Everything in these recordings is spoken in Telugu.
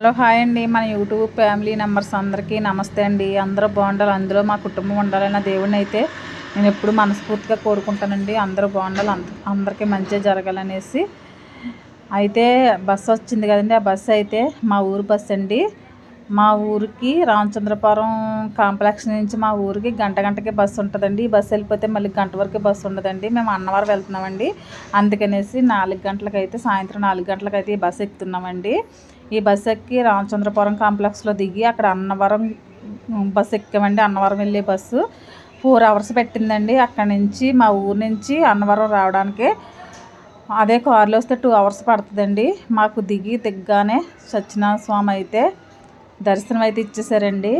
హలో హాయ్ అండి. మన యూట్యూబ్ ఫ్యామిలీ మెంబర్స్ అందరికీ నమస్తే అండి. అందరూ బాగుండాలి. అందులో మా కుటుంబం ఉండాలన్న దేవుడిని అయితే నేను ఎప్పుడు మనస్ఫూర్తిగా కోరుకుంటానండి. అందరూ బాగుండాలి. అందరికీ మంచిగా జరగాలనేసి. అయితే బస్సు వచ్చింది కదండి. ఆ బస్సు అయితే మా ఊరు బస్సు అండి. మా ఊరికి రామచంద్రపురం కాంప్లెక్స్ నుంచి మా ఊరికి గంట గంటకి బస్సు ఉంటుందండి. ఈ బస్సు వెళ్ళిపోతే మళ్ళీ గంట వరకు బస్సు ఉండదండి. మేము అన్నవరం వెళ్తున్నామండి. అందుకనేసి నాలుగు గంటలకైతే సాయంత్రం నాలుగు గంటలకైతే ఈ బస్సు ఎక్కుతున్నామండి. ఈ బస్సు ఎక్కి రామచంద్రపురం కాంప్లెక్స్లో దిగి అక్కడ అన్నవరం బస్సు ఎక్కామండి. అన్నవరం వెళ్ళే బస్సు ఫోర్ అవర్స్ పెట్టిందండి. అక్కడ నుంచి మా ఊరు నుంచి అన్నవరం రావడానికి అదే కారులో వస్తే టూ అవర్స్ పడుతుందండి. మాకు దిగి దిగ్గానే సత్యనారాయణ స్వామి అయితే దర్శనం అయితే ఇచ్చేసారండి.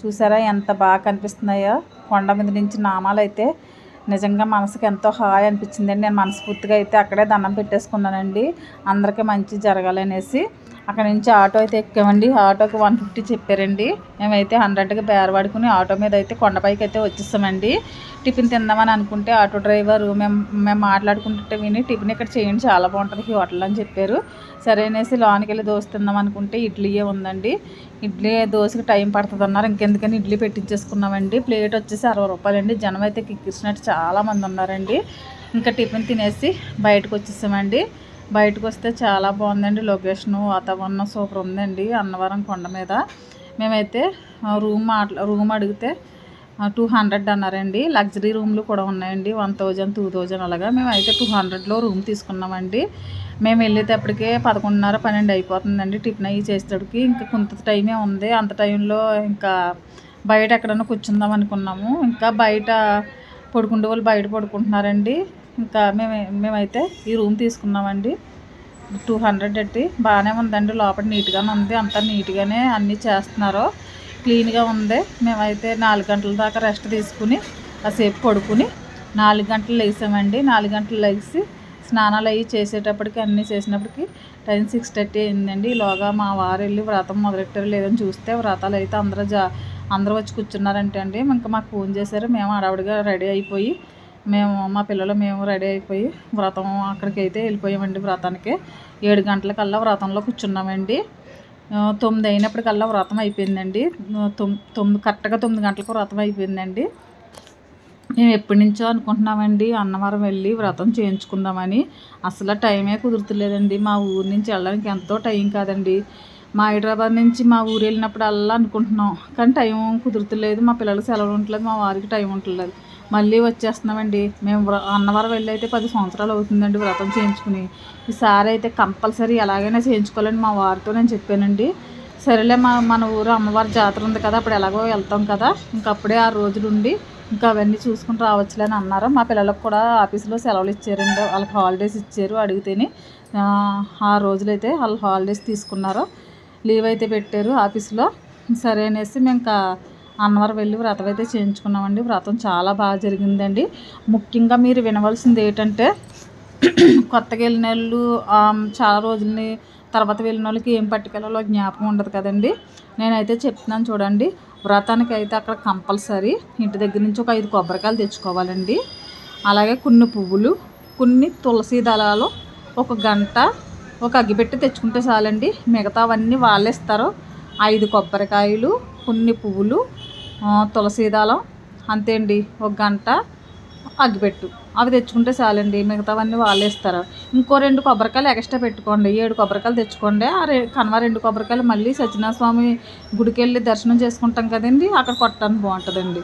చూసారా ఎంత బాగా కనిపిస్తున్నాయో. కొండ మీద నుంచి నామాలు అయితే నిజంగా మనసుకి ఎంతో హాయ్ అనిపించిందండి. నేను మనస్ఫూర్తిగా అయితే అక్కడే దండం పెట్టేసుకున్నానండి. అందరికీ మంచి జరగాలనేసి అక్కడ నుంచి ఆటో అయితే ఎక్కామండి. ఆటోకి వన్ ఫిఫ్టీ చెప్పారండి. మేమైతే హండ్రెడ్కి బేరవాడుకుని ఆటో మీద అయితే కొండపైకి అయితే వచ్చేస్తామండి టిఫిన్ తిందామని అనుకుంటే ఆటో డ్రైవర్ మేము మేము మాట్లాడుకుంటుంటే విని టిఫిన్ ఇక్కడ చేయండి చాలా బాగుంటుంది ఈ హోటల్ అని చెప్పారు. సరే అనేసి లోనికి వెళ్ళి దోశ తిందాం అనుకుంటే ఇడ్లీయే ఉందండి. ఇడ్లీ దోశకి టైం పడుతుంది అన్నారు ఇంకెందుకని ఇడ్లీ పెట్టించేసుకున్నామండి. ప్లేట్ వచ్చేసి అరవై రూపాయలండి. జనం అయితే కిక్కిసినట్టు చాలామంది ఉన్నారండి. ఇంకా టిఫిన్ తినేసి బయటకు వచ్చేసామండి. బయటకు వస్తే చాలా బాగుందండి. లొకేషను వాతావరణం సూపర్ ఉందండి అన్నవరం కొండ మీద. మేమైతే రూమ్ మాట్లా రూమ్ అడిగితే టూ హండ్రెడ్ అన్నారండి. లగ్జరీ రూమ్లు కూడా ఉన్నాయండి. వన్ థౌజండ్ టూ థౌజండ్ అలాగా. మేమైతే టూ హండ్రెడ్లో రూమ్ తీసుకున్నామండి. మేము వెళ్ళేటప్పటికే పదకొండున్నర పన్నెండు అయిపోతుందండి టిఫిన్ అయ్యి చేసేటప్పటికి ఇంకా కొంత టైమే ఉంది. అంత టైంలో ఇంకా బయట ఎక్కడన్నా కూర్చుందాం అనుకున్నాము. ఇంకా బయట పడుకుండే వాళ్ళు బయట పడుకుంటున్నారండి. ఇంకా మేము మేమైతే ఈ రూమ్ తీసుకున్నామండి. టూ హండ్రెడ్ ఎట్టి బాగానే ఉందండి. లోపల నీట్గానే ఉంది. అంతా నీట్గానే అన్నీ చేస్తున్నారు. క్లీన్గా ఉంది. మేమైతే నాలుగు గంటల దాకా రెస్ట్ తీసుకుని కాసేపు పడుకుని నాలుగు గంటలు లేసామండి. నాలుగు గంటలు లేచి స్నానాలు అవి చేసేటప్పటికి అన్నీ చేసినప్పటికి టైం సిక్స్ థర్టీ అయిందండి. ఈలోగా మా వారు వెళ్ళి వ్రతం మొదలెట్టారు లేదని చూస్తే వ్రతాలు అయితే అందరూ జా అందరూ వచ్చి కూర్చున్నారంటే అండి ఇంకా మాకు ఫోన్ చేశారు. మేము అడవిడిగా రెడీ అయిపోయి మేము మా పిల్లలు మేము రెడీ అయిపోయి వ్రతం అక్కడికి అయితే వెళ్ళిపోయామండి వ్రతానికి. ఏడు గంటలకల్లా వ్రతంలో కూర్చున్నామండి. తొమ్మిది అయినప్పటికల్లా వ్రతం అయిపోయిందండి. తొమ్మిది కరెక్ట్గా తొమ్మిది గంటలకు వ్రతం అయిపోయిందండి. మేము ఎప్పటి నుంచో అనుకుంటున్నామండి అన్నవరం వెళ్ళి వ్రతం చేయించుకుందామని. అసలు టైమే కుదురుతులేదండి. మా ఊరు నుంచి వెళ్ళడానికి ఎంతో టైం కాదండి. మా హైదరాబాద్ నుంచి మా ఊరు వెళ్ళినప్పుడు అలా అనుకుంటున్నాం. కానీ టైం కుదురుతులేదు. మా పిల్లలకి సెలవు ఉండలేదు. మా వారికి టైం ఉండలేదు. మళ్ళీ వచ్చేస్తున్నామండి. మేము అన్నవరం వెళ్ళి అయితే పది సంవత్సరాలు అవుతుందండి వ్రతం చేయించుకుని. ఈసారి అయితే కంపల్సరీ ఎలాగైనా చేయించుకోవాలని మా వారితో నేను చెప్పానండి. సరేలే మా మన ఊరు అమ్మవారి జాతర ఉంది కదా అప్పుడు ఎలాగో వెళ్తాం కదా. ఇంకప్పుడే ఆ రోజులు ఉండి ఇంకా అవన్నీ చూసుకుని రావచ్చులే అని అన్నారు. మా పిల్లలకు కూడా ఆఫీసులో సెలవులు ఇచ్చారండి. వాళ్ళకి హాలిడేస్ ఇచ్చారు అడిగితేనే. ఆ రోజులైతే వాళ్ళు హాలిడేస్ తీసుకున్నారు. లీవ్ అయితే పెట్టారు ఆఫీస్లో. సరే అనేసి మేము ఇంకా అన్నవరం వెళ్ళి వ్రతం అయితే చేయించుకున్నామండి. వ్రతం చాలా బాగా జరిగిందండి. ముఖ్యంగా మీరు వినవలసింది ఏంటంటే కొత్తగా వెళ్ళిన వాళ్ళు చాలా రోజులని తర్వాత వెళ్ళిన వాళ్ళకి ఏం పట్టుకెళ్ళాలో జ్ఞాపకం ఉండదు కదండి. నేనైతే చెప్తున్నాను చూడండి వ్రతానికి అయితే అక్కడ కంపల్సరీ ఇంటి దగ్గర నుంచి ఒక ఐదు కొబ్బరికాయలు తెచ్చుకోవాలండి. అలాగే కొన్ని పువ్వులు కొన్ని తులసి దళాలు ఒక గంట ఒక అగ్గిపెట్టి తెచ్చుకుంటే చాలండి. మిగతావన్నీ వాళ్ళే ఇస్తారు. ఐదు కొబ్బరికాయలు కొన్ని పువ్వులు తులసీదళం అంతే అండి ఒక గంట అగ్గిపెట్టు. అవి తెచ్చుకుంటే చాలండి మిగతావన్నీ వాళ్ళే ఇస్తారు. ఇంకో రెండు కొబ్బరికాయలు ఎక్స్ట్రా పెట్టుకోండి ఏడు కొబ్బరికాయలు తెచ్చుకోండి ఆ రె కనవ రెండు కొబ్బరికాయలు మళ్ళీ సత్యనారాయణ స్వామి గుడికి వెళ్ళి దర్శనం చేసుకుంటాం కదండి అక్కడ కొట్టడానికి బాగుంటుందండి.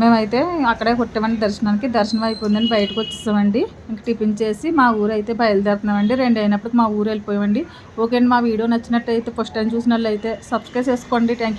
మేమైతే అక్కడే కొట్టామండి దర్శనానికి దర్శనం అయిపోయిందని బయటకు వచ్చేసామండి. ఇంక టిఫిన్ చేసి మా ఊరు అయితే బయలుదేరుతున్నామండి. రెండు అయినప్పుడు మా ఊరు వెళ్ళిపోయామండి. ఓకే అండి మా వీడియో నచ్చినట్టయితే ఫస్ట్ టైం చూసిన అయితే సబ్స్క్రైబ్ చేసుకోండి. Thank you